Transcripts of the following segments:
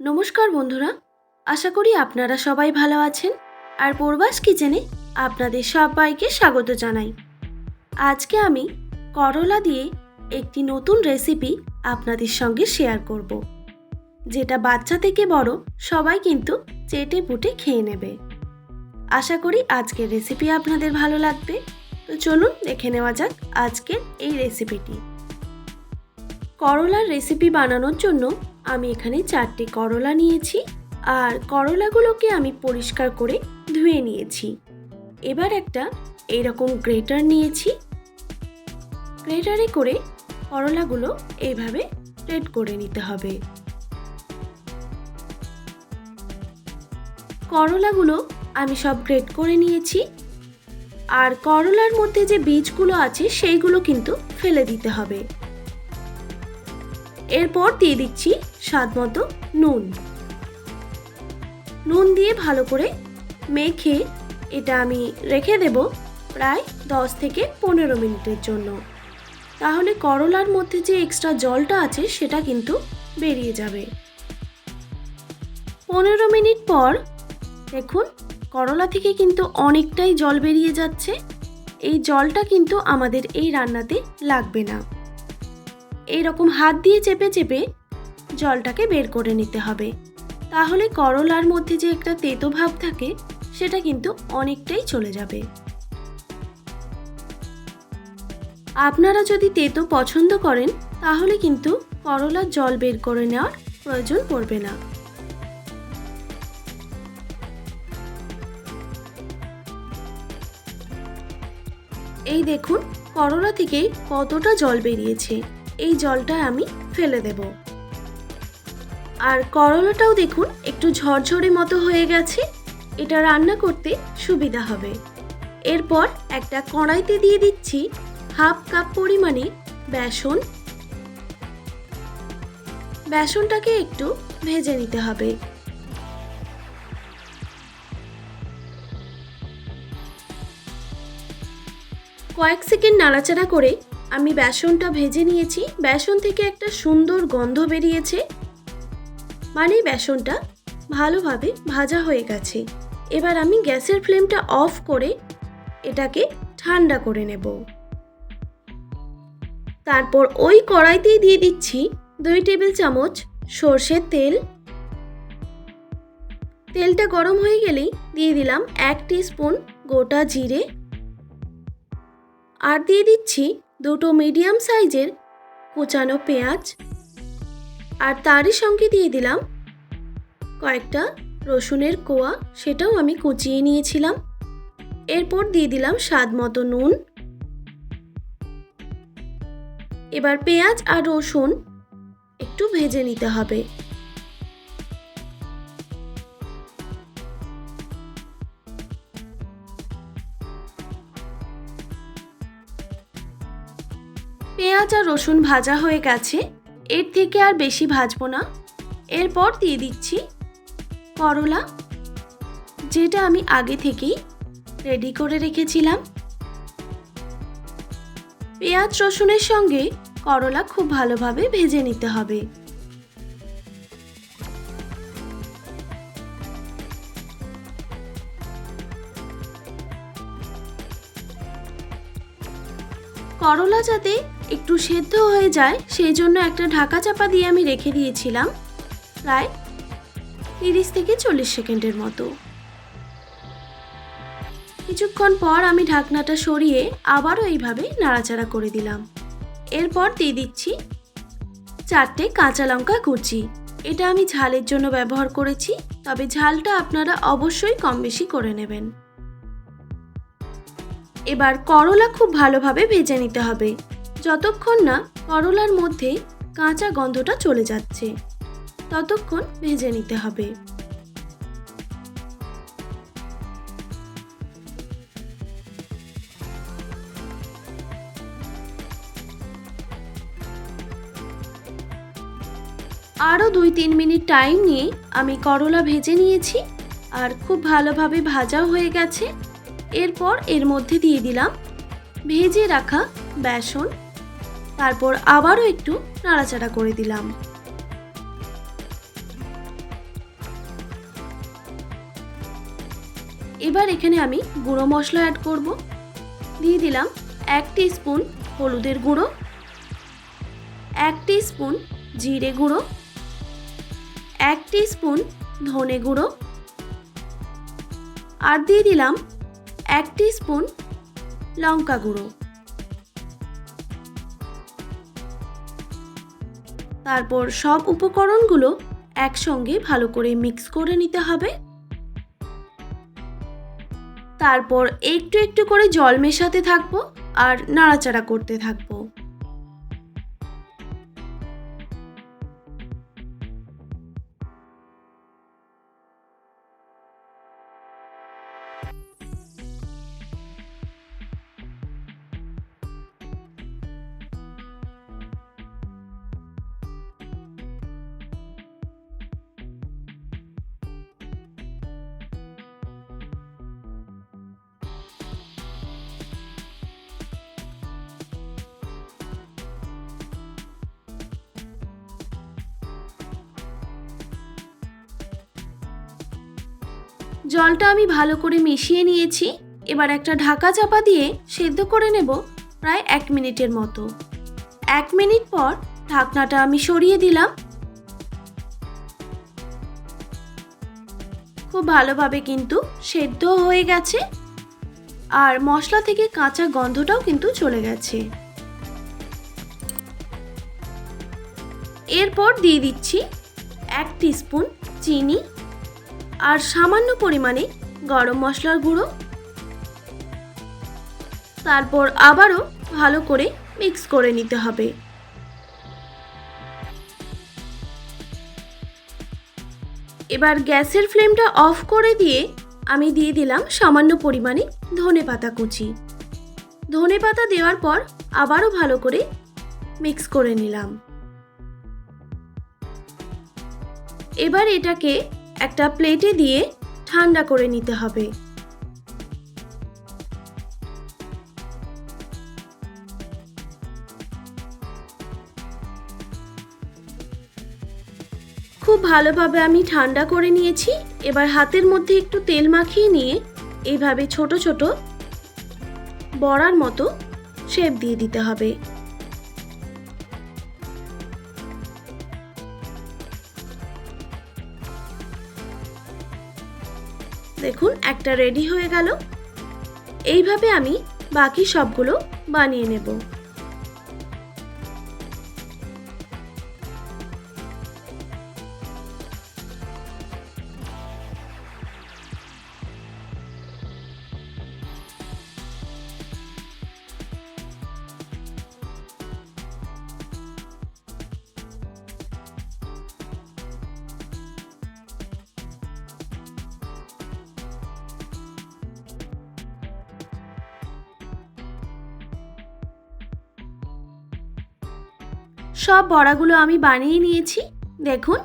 নমস্কার বন্ধুরা, আশা করি আপনারা সবাই ভালো আছেন আর পূর্বাস কিচেনে আপনাদের সবাইকে স্বাগত জানাই। আজকে আমি করলা দিয়ে একটি নতুন রেসিপি আপনাদের সঙ্গে শেয়ার করব, যেটা বাচ্চা থেকে বড় সবাই কিন্তু চেটে পুটে খেয়ে নেবে। আশা করি আজকের রেসিপি আপনাদের ভালো লাগবে, তো চলুন দেখে নেওয়া যাক আজকের এই রেসিপিটি। করলার রেসিপি বানানোর জন্য আমি এখানে চারটে করলা নিয়েছি আর করলাগুলোকে আমি পরিষ্কার করে ধুয়ে নিয়েছি। এবার একটা এইরকম গ্রেটার নিয়েছি। গ্রেটারে করে করলাগুলো এইভাবে গ্রেট করে নিতে হবে। করলাগুলো আমি সব গ্রেট করে নিয়েছি। আর করলার মধ্যে যে বীজগুলো আছে সেইগুলো কিন্তু ফেলে দিতে হবে। এরপর দিয়ে দিচ্ছি স্বাদ মতো নুন। নুন দিয়ে ভালো করে মেখে এটা আমি রেখে দেব প্রায় দশ থেকে পনেরো মিনিটের জন্য। তাহলে করলার মধ্যে যে এক্সট্রা জলটা আছে সেটা কিন্তু বেরিয়ে যাবে। পনেরো মিনিট পর দেখুন করলা থেকে কিন্তু অনেকটাই জল বেরিয়ে যাচ্ছে। এই জলটা কিন্তু আমাদের এই রান্নাতে লাগবে না। এই রকম হাত দিয়ে চেপে চেপে জলটাকে বের করে নিতে হবে। তাহলে করলার মধ্যে যে একটা তেতো ভাব থাকে, সেটা কিন্তু অনেকটাই চলে যাবে। আপনারা যদি তেতো পছন্দ করেন, তাহলে কিন্তু করলার জল বের করে নেওয়ার প্রয়োজন পড়বে না। এই দেখুন, করলা থেকে কতটা জল বেরিয়েছে। এই জলটা আমি ফেলে দেব। আর করলাটাও দেখুন, একটু ঝরঝরে মতো হয়ে গেছে। এটা রান্না করতে সুবিধা হবে। এরপর একটা কড়াইতে দিয়ে দিচ্ছি হাফ কাপ পরিমাণে বেসন। বেসনটাকে একটু ভেজে নিতে হবে। কয়েক সেকেন্ড নাড়াচাড়া করে আমি বেসনটা ভেজে নিয়েছি। বেসন থেকে একটা সুন্দর গন্ধ বেরিয়েছে। মানে বেসনটা ভালোভাবে ভাজা হয়ে গেছে। এবার আমি গ্যাসের ফ্লেমটা অফ করে এটাকে ঠান্ডা করে নেব। তারপর ওই কড়াইতেই দিয়ে দিচ্ছি দুই টেবিল চামচ সর্ষের তেল। তেলটা গরম হয়ে গেলেই দিয়ে দিলাম এক স্পুন গোটা জিরে। আর দিয়ে দিচ্ছি দুটো মিডিয়াম সাইজের কুচানো পেঁয়াজ আর তারই সঙ্গে দিয়ে দিলাম কয়েকটা রসুনের কোয়া, সেটাও আমি কুচিয়ে নিয়েছিলাম। এরপর দিয়ে দিলাম স্বাদ মতো নুন। এবার পেঁয়াজ আর রসুন একটু ভেজে নিতে হবে। আর রসুন ভাজা হয়ে গেছে, এর থেকে আর বেশি ভাজবো না। এরপর দিয়ে দিচ্ছি করলা, যেটা আমি আগে থেকেই রেডি করে রেখেছিলাম। পেঁয়াজ, রসুনের সঙ্গে করলা খুব ভালোভাবে ভেজে নিতে হবে। করলা যাতে একটু সেদ্ধ হয়ে যায়, সেই জন্য একটা ঢাকা চাপা দিয়ে আমি রেখে দিয়েছিলাম প্রায় তিরিশ থেকে চল্লিশ সেকেন্ডের মতো। কিছুক্ষণ পর আমি ঢাকনাটা সরিয়ে আবারও এইভাবে নাড়াচাড়া করে দিলাম। এরপর দিয়ে দিচ্ছি চারটে কাঁচা লঙ্কা কুচি। এটা আমি ঝালের জন্য ব্যবহার করেছি, তবে ঝালটা আপনারা অবশ্যই কম বেশি করে নেবেন। এবার করলা খুব ভালোভাবে ভেজে নিতে হবে। যতক্ষণ না করলার মধ্যে কাঁচা গন্ধটা চলে যাচ্ছে, ততক্ষণ ভেজে নিতে হবে। আরও দুই তিন মিনিট টাইম নিয়ে আমি করলা ভেজে নিয়েছি আর খুব ভালোভাবে ভাজাও হয়ে গেছে। এরপর এর মধ্যে দিয়ে দিলাম ভেজে রাখা বেসন তারপর আবারও একটু নাড়াচাড়া করে দিলাম। এবার এখানে আমি গুঁড়ো মশলা অ্যাড করব। দিয়ে দিলাম এক স্পুন হলুদের গুঁড়ো, এক স্পুন জিরে গুঁড়ো, এক স্পুন ধনে গুঁড়ো, আর দিয়ে দিলাম এক স্পুন লঙ্কা গুঁড়ো। তারপর সব উপকরণগুলো একসঙ্গে ভালো করে মিক্স করে নিতে হবে। তারপর একটু একটু করে জল মেশাতে থাকব আর নাড়াচাড়া করতে থাকব। জলটা আমি ভালো করে মিশিয়ে নিয়েছি। এবার একটা ঢাকা চাপা দিয়ে সেদ্ধ করে নেব প্রায় এক মিনিটের মতো। এক মিনিট পর ঢাকনাটা আমি সরিয়ে দিলাম। খুব ভালোভাবে কিন্তু সেদ্ধ হয়ে গেছে। আর মশলা থেকে কাঁচা গন্ধটাও কিন্তু চলে গেছে। এরপর দিয়ে দিচ্ছি এক স্পুন চিনি। আর সামান্য পরিমাণে গরম মশলার গুঁড়ো। তারপর আবারও ভালো করে মিক্স করে নিতে হবে। এবার গ্যাসের ফ্লেমটা অফ করে দিয়ে আমি দিয়ে দিলাম সামান্য পরিমাণে ধনে পাতা কুচি। ধনে পাতা দেওয়ার পর আবারও ভালো করে মিক্স করে নিলাম। এবার এটাকে একটা প্লেটে দিয়ে ঠান্ডা করে নিতে হবে। খুব ভালোভাবে আমি ঠান্ডা করে নিয়েছি। এবার হাতের মধ্যে একটু তেল মাখিয়ে নিয়ে এইভাবে ছোট ছোট বড়ার মতো শেপ দিয়ে দিতে হবে। দেখুন একটা রেডি হয়ে গেল। এইভাবে আমি বাকি সবগুলো বানিয়ে নেব। সব বড়াগুলো আমি বানিয়ে নিয়েছি, দেখুন।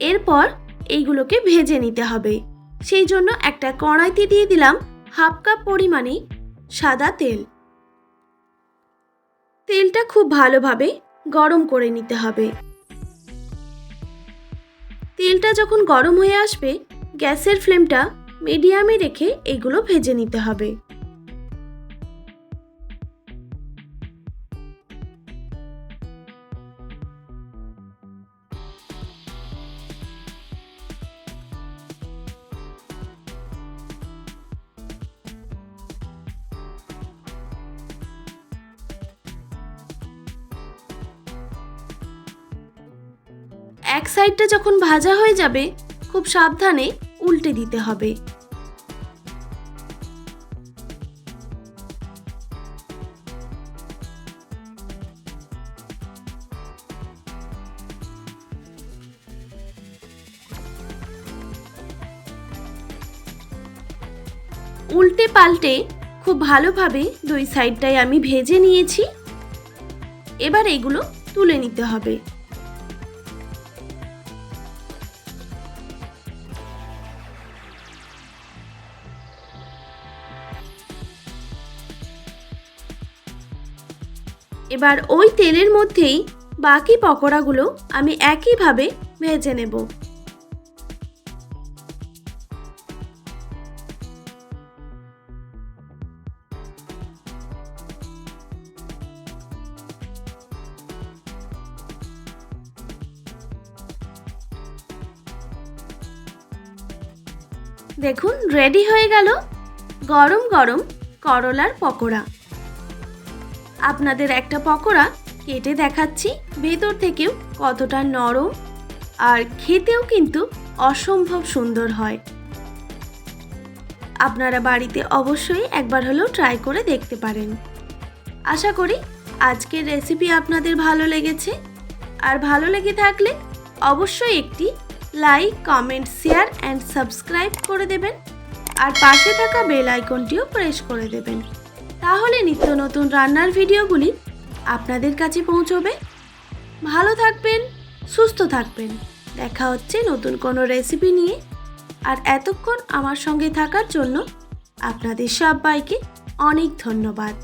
এরপর এইগুলোকে ভেজে নিতে হবে। সেই জন্য একটা কড়াইতে দিয়ে দিলাম হাফ কাপ পরিমাণে সাদা তেল। তেলটা খুব ভালোভাবে গরম করে নিতে হবে। তেলটা যখন গরম হয়ে আসবে, গ্যাসের ফ্লেমটা মিডিয়ামে রেখে এগুলো ভেজে নিতে হবে। এক সাইডটা যখন ভাজা হয়ে যাবে, খুব সাবধানে উল্টে দিতে হবে। উল্টে পাল্টে খুব ভালোভাবে দুই সাইডটাই আমি ভেজে নিয়েছি। এবার এগুলো তুলে নিতে হবে। এবার ওই তেলের মধ্যেই বাকি পকোড়াগুলো আমি একইভাবে ভেজে নেব। দেখুন রেডি হয়ে গেল গরম গরম করলার পকোড়া। আপনাদের একটা পকোড়া কেটে দেখাচ্ছি। ভেতর থেকেও কতটা নরম আর খেতেও কিন্তু অসম্ভব সুন্দর হয়। আপনারা বাড়িতে অবশ্যই একবার হলেও ট্রাই করে দেখতে পারেন। আশা করি আজকের রেসিপি আপনাদের ভালো লেগেছে। আর ভালো লেগে থাকলে অবশ্যই একটি like comment share and subscribe করে দেবেন। আর পাশে থাকা বেল আইকনটিও প্রেস করে দেবেন। তাহলে নিত্য নতুন রান্নার ভিডিওগুলি আপনাদের কাছে পৌঁছবে। ভালো থাকবেন, সুস্থ থাকবেন। দেখা হচ্ছে নতুন কোনো রেসিপি নিয়ে। আর এতক্ষণ আমার সঙ্গে থাকার জন্য আপনাদের সবাইকে অনেক ধন্যবাদ।